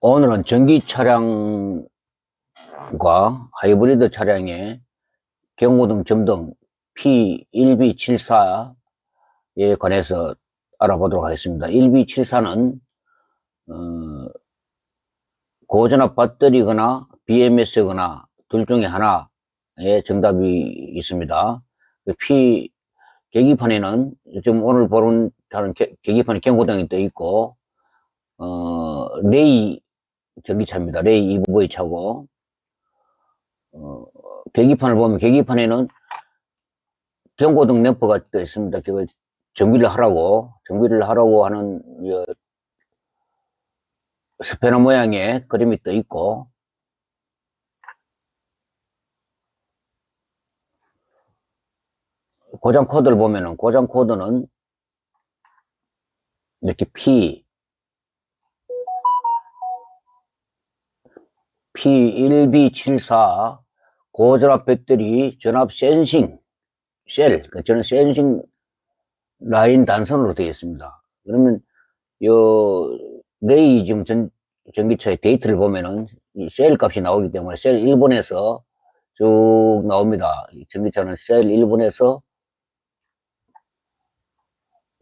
오늘은 전기 차량과 하이브리드 차량의 경고등 점등 P1B74에 관해서 알아보도록 하겠습니다. 1B74는 어, 고전압 배터리거나 BMS거나 둘 중에 하나의 정답이 있습니다. 그 P 계기판에는 지금 오늘 보는 차는 계- 계기판에 경고등이 떠 있고 어, 레이 전기차입니다. 레이 EV 차고, 어, 계기판을 보면 계기판에는 경고등 램프가 떠 있습니다. 그걸 정비를 하라고, 정비를 하라고 하는, 어, 스패너 모양의 그림이 떠 있고, 고장 코드를 보면은, 고장 코드는 이렇게 P, P1B74 고전압 배터리 전압 센싱 셀, 그 저는 센싱 라인 단선으로 되어 있습니다. 그러면 요 레이 지금 전, 전기차의 데이터를 보면은 이셀 값이 나오기 때문에 셀 1번에서 쭉 나옵니다. 이 전기차는 셀 1번에서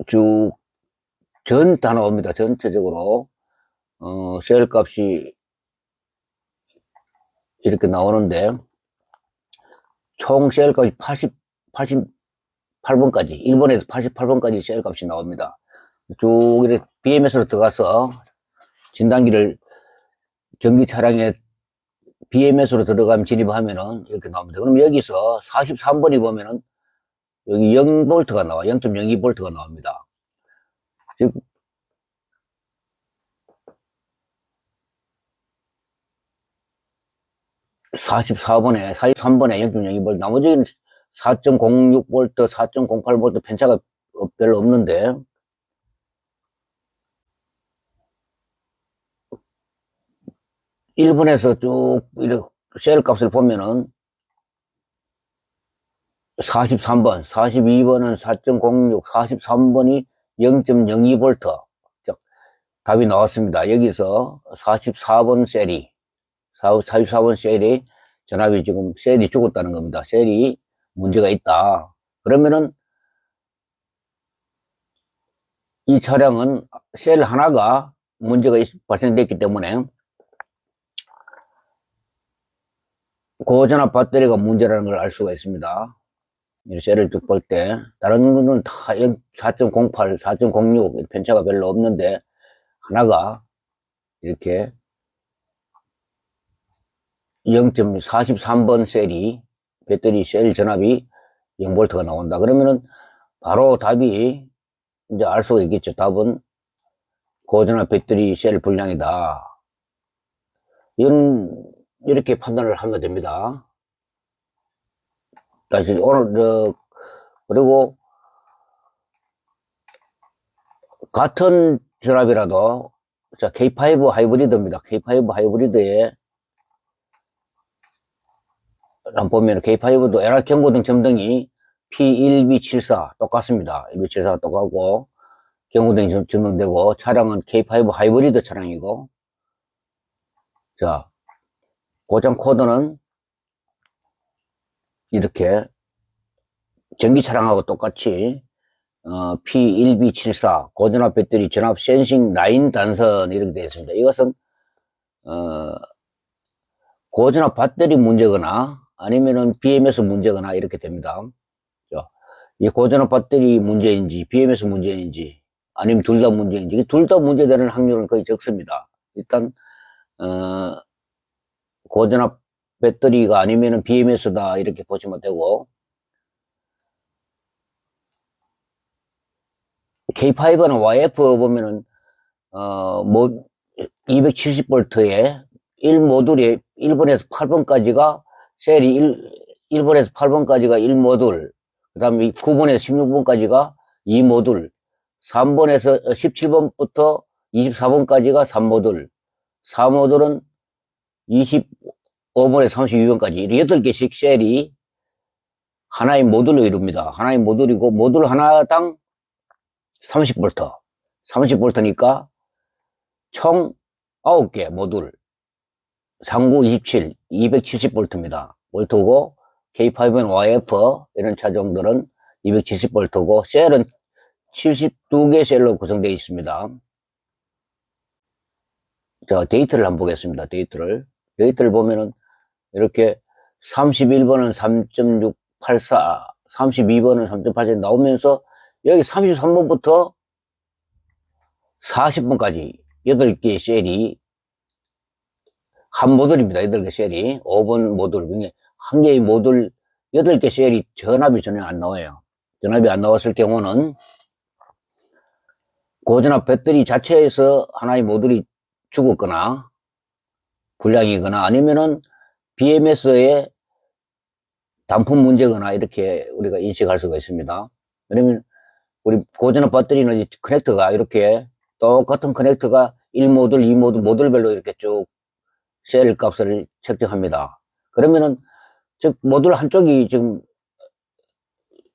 쭉 전 다 나옵니다. 전체적으로 어, 셀 값이 이렇게 나오는데 총 셀 값이 80, 88번까지 1번에서 88번까지 셀 값이 나옵니다. 쭉 이렇게 BMS로 들어가서 진단기를 전기 차량에 BMS로 들어가면 진입하면은 이렇게 나옵니다. 그럼 여기서 43번이 보면은 여기 0볼트가 나와 0.02볼트가 나옵니다. 즉 44번에, 43번에 0.02V, 나머지는 4.06V, 4.08V 편차가 없- 별로 없는데, 일본에서 쭉 이렇게 셀 값을 보면은 43번, 42번은 4.06, 43번이 0.02V. 즉, 답이 나왔습니다. 여기서 44번 셀이 44번 셀이 전압이 지금 셀이 죽었다는 겁니다. 셀이 문제가 있다. 그러면은 이 차량은 셀 하나가 문제가 있- 발생됐기 때문에 고전압 배터리가 문제라는 걸 알 수가 있습니다. 이 셀을 쭉 볼 때 다른 거는 다 4.08, 4.06 편차가 별로 없는데 하나가 이렇게 0.43번 셀이 배터리 셀 전압이 0볼트가 나온다. 그러면은 바로 답이 이제 알 수가 있겠죠. 답은 고전압 배터리 셀 불량이다. 이런 이렇게 판단을 하면 됩니다. 다시 오늘 저 그리고 같은 전압이라도 자 K5 하이브리드입니다. K5 하이브리드에 한번 보면 K5도 에라 경고등 점등이 P1B74 똑같습니다. 1B74 똑같고 경고등이 점- 점등되고 차량은 K5 하이브리드 차량이고 자 고장 코드는 이렇게 전기 차량하고 똑같이 어, P1B74 고전압 배터리 전압 센싱 라인 단선 이렇게 되어 있습니다. 이것은 어, 고전압 배터리 문제거나 아니면은 BMS 문제거나 이렇게 됩니다. 자, 이 고전압 배터리 문제인지 BMS 문제인지 아니면 둘 다 문제인지 둘 다 문제되는 확률은 거의 적습니다. 일단 어, 고전압 배터리가 아니면은 BMS다 이렇게 보시면 되고 K5는 YF 보면은 어 뭐 270V에 1모듈이 1번에서 8번까지가 셀이 1, 1번에서 8번까지가 1모듈 그 다음에 9번에서 16번까지가 2모듈 3번에서 17번부터 24번까지가 3모듈 4모듈은 25번에서 32번까지 8개씩 셀이 하나의 모듈로 이룹니다. 하나의 모듈이고 모듈 하나당 30V 30V니까 총 9개 모듈 3927 270V입니다. 볼트고 K5N YF 이런 차종들은 270V고 셀은 72개 셀로 구성되어 있습니다. 자, 데이터를 한번 보겠습니다. 데이터를. 데이터를 보면은 이렇게 31번은 3.684, 32번은 3.84 나오면서 여기 33번부터 40번까지 8개 셀이 한 모듈입니다. 8개 셀이 5번 모듈 한 개의 모듈 8개 셀이 전압이 전혀 안 나와요. 전압이 안 나왔을 경우는 고전압 배터리 자체에서 하나의 모듈이 죽었거나 불량이거나 아니면은 BMS의 단품 문제거나 이렇게 우리가 인식할 수가 있습니다. 왜냐면 우리 고전압 배터리는 커넥터가 이렇게 똑같은 커넥터가 1모듈, 2모듈, 모듈별로 이렇게 쭉 셀 값을 측정합니다. 그러면은 즉 모듈 한쪽이 지금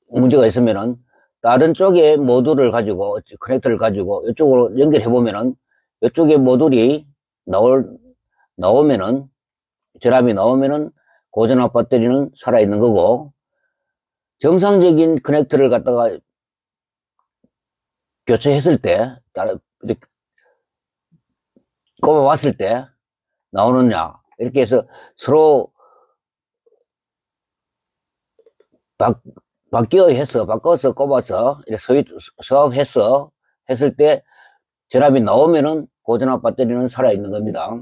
문제가 있으면은 다른 쪽에 모듈을 가지고 커넥터를 가지고 이쪽으로 연결해 보면은 이쪽에 모듈이 나올 나오면은 전압이 나오면은 고전압 배터리는 살아 있는 거고 정상적인 커넥터를 갖다가 교체했을 때 이렇게 꼽아 왔을 때 나오느냐 이렇게 해서 서로 바, 바뀌어 해서 바꿔서 꼽아서 이렇게 수업해서 했을 때 전압이 나오면은 고전압 배터리는 살아있는 겁니다.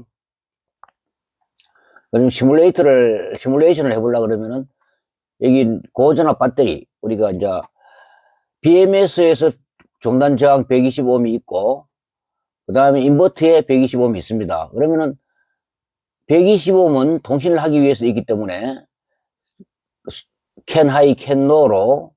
그럼 시뮬레이터를, 시뮬레이션을 해보려 그러면은 여기 고전압 배터리, 우리가 이제 BMS에서 중단 저항 125ohm이 있고, 그 다음에 인버터에 125ohm이 있습니다. 그러면은 125ohm은 통신을 하기 위해서 있기 때문에 캔 하이, 캔 로로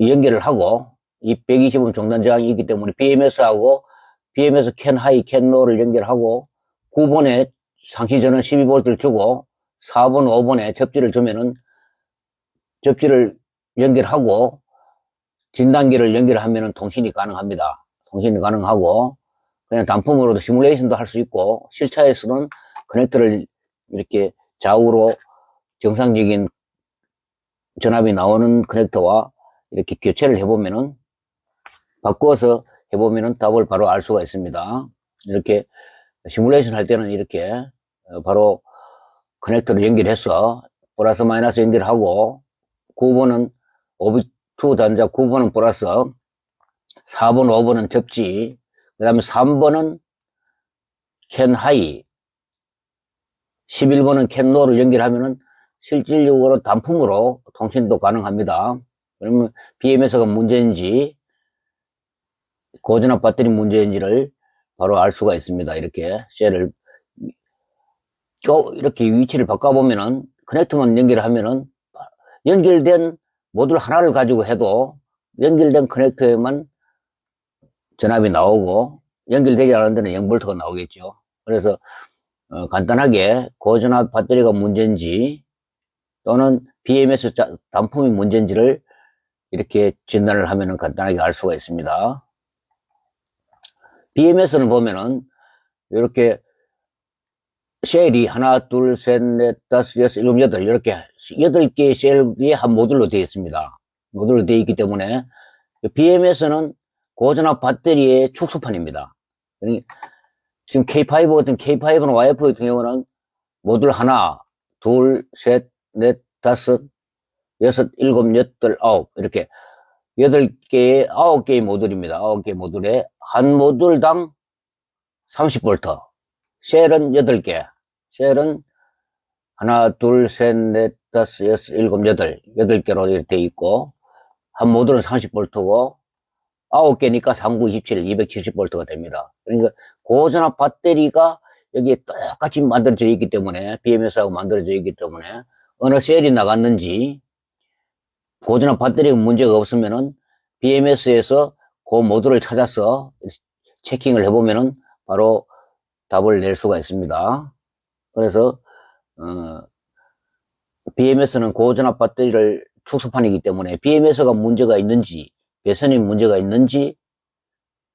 연결을 하고, 이 125ohm 중단 저항이 있기 때문에 BMS하고 BMS 캔 하이, 캔 로를 연결하고 9번에 상시 전원 12V를 주고 4번, 5번에 접지를 주면은 접지를 연결하고 진단기를 연결하면은 통신이 가능합니다. 통신이 가능하고 그냥 단품으로도 시뮬레이션도 할 수 있고 실차에서는 커넥터를 이렇게 좌우로 정상적인 전압이 나오는 커넥터와 이렇게 교체를 해보면은 바꾸어서 해보면은 답을 바로 알 수가 있습니다. 이렇게 시뮬레이션 할 때는 이렇게 어, 바로 커넥터를 연결해서 플러스 마이너스 연결하고 9번은 오비2 단자 9번은 플러스 4번 5번은 접지 그 다음에 3번은 캔 하이 11번은 캔 로를 연결하면은 실질적으로 단품으로 통신도 가능합니다. 그러면 BMS가 문제인지 고전압 배터리 문제인지를 바로 알 수가 있습니다. 이렇게 셀을 또 이렇게 위치를 바꿔보면은 커넥터만 연결하면은 연결된 모듈 하나를 가지고 해도 연결된 커넥터에만 전압이 나오고 연결되지 않은 데는 0V가 나오겠죠. 그래서 어, 간단하게 고전압 배터리가 문제인지 또는 BMS 자- 단품이 문제인지를 이렇게 진단을 하면은 간단하게 알 수가 있습니다. BMS는 보면은 이렇게 셀이 하나, 둘, 셋, 넷, 다섯, 여섯, 일곱, 여덟 이렇게 여덟 개의 셀이 한 모듈로 되어 있습니다. 모듈로 되어 있기 때문에 BMS는 고전압 배터리의 축소판입니다. 지금 K5 같은 K5는 YF 같은 경우는 모듈 하나, 둘, 셋, 넷, 다섯, 여섯, 일곱, 여덟, 아홉 이렇게 여덟 개의 아홉 개의 모듈입니다. 아홉 개의 모듈에 한 모듈당 30V. 셀은 여덟 개. 셀은 하나, 둘, 셋, 넷, 다섯, 여섯, 일곱, 여덟. 여덟 개로 이렇게 돼 있고 한 모듈은 30V고 아홉 개니까 39, 27, 270V가 됩니다. 그러니까 고전압 배터리가 여기에 똑같이 만들어져 있기 때문에 BMS하고 만들어져 있기 때문에 어느 셀이 나갔는지 고전압 배터리가 문제가 없으면은 BMS에서 그 모듈을 찾아서 체킹을 해보면은 바로 답을 낼 수가 있습니다. 그래서 어, BMS는 고전압 배터리를 축소판이기 때문에 BMS가 문제가 있는지 배선이 문제가 있는지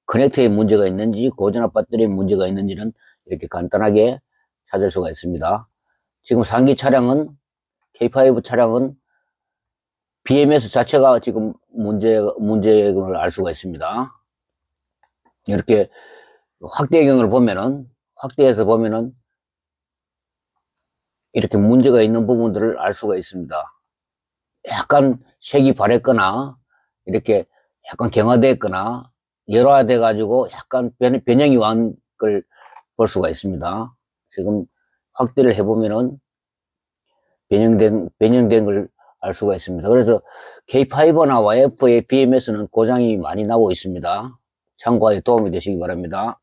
커넥터에 문제가 있는지 고전압 배터리에 문제가 있는지는 이렇게 간단하게 찾을 수가 있습니다. 지금 상기 차량은 K5 차량은 BMS 자체가 지금 문제 문제금을 알 수가 있습니다. 이렇게 확대경을 보면은 확대해서 보면은 이렇게 문제가 있는 부분들을 알 수가 있습니다. 약간 색이 바랬거나 이렇게 약간 경화됐거나 열화돼 가지고 약간 변, 변형이 완 걸 볼 수가 있습니다. 지금 확대를 해보면은 변형된 변형된 걸 알 수가 있습니다. 그래서 K5나 YF의 BMS는 고장이 많이 나고 있습니다. 참고에 도움이 되시기 바랍니다.